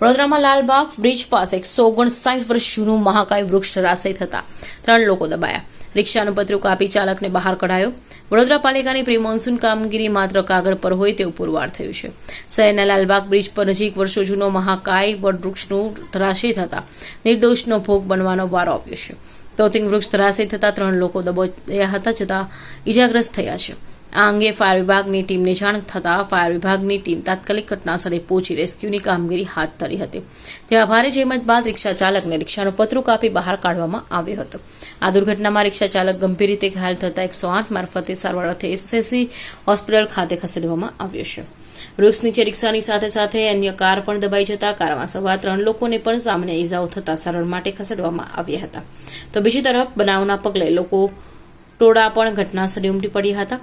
વડોદરામાં લાલબાગ બ્રિજ પાસે એકસો ઓગણસાઠ વર્ષ જૂનું મહાકાય વૃક્ષ રાશય થતા ત્રણ લોકો દબાયા. રિક્ષાનું પતરું કાપી ચાલકને બહાર કઢાયો. વડોદરા પાલિકાની પ્રી મોન્સૂન કામગીરી માત્ર કાગળ પર હોય તેવું પુરવાર થયું છે. શહેરના લાલબાગ બ્રિજ પર નજીક વર્ષો જૂનો મહાકાય વડવૃક્ષનું ધરાશય થતા નિર્દોષનો ભોગ બનવાનો વારો આવ્યો છે. તોતિંગ વૃક્ષ ધરાશય થતા ત્રણ લોકો દબાયા હતા છતાં ઇજાગ્રસ્ત થયા છે. આ અંગે ફાયર વિભાગની ટીમને જાણ થતાં ફાયર વિભાગની ટીમ તાત્કાલિક ઘટનાસ્થળે પહોંચી રેસ્ક્યુની કામગીરી હાથ ધરી હતી. તેમાં ભારે જહેમત બાદ રિક્ષા ચાલકને રિક્ષાનો પતરું કાપી બહાર કાઢવામાં આવ્યો હતો. આ દુર્ઘટનામાં રિક્ષા ચાલક ગંભીર રીતે ઘાયલ થતાં એકસો આઠ મારફતે સારવાર અર્થે એસએસસી હોસ્પિટલ ખાતે ખસેડવામાં આવ્યો છે. વૃક્ષ નીચે રિક્ષાની સાથે સાથે અન્ય કાર પણ દબાઈ જતા કારમાં સવાર ત્રણ લોકોને પણ સામાન્ય ઈજાઓ થતા સારવાર માટે ખસેડવામાં આવ્યા હતા. તો બીજી તરફ બનાવના પગલે લોકો ટોળા પણ ઘટનાસ્થળે ઉમટી પડ્યા હતા.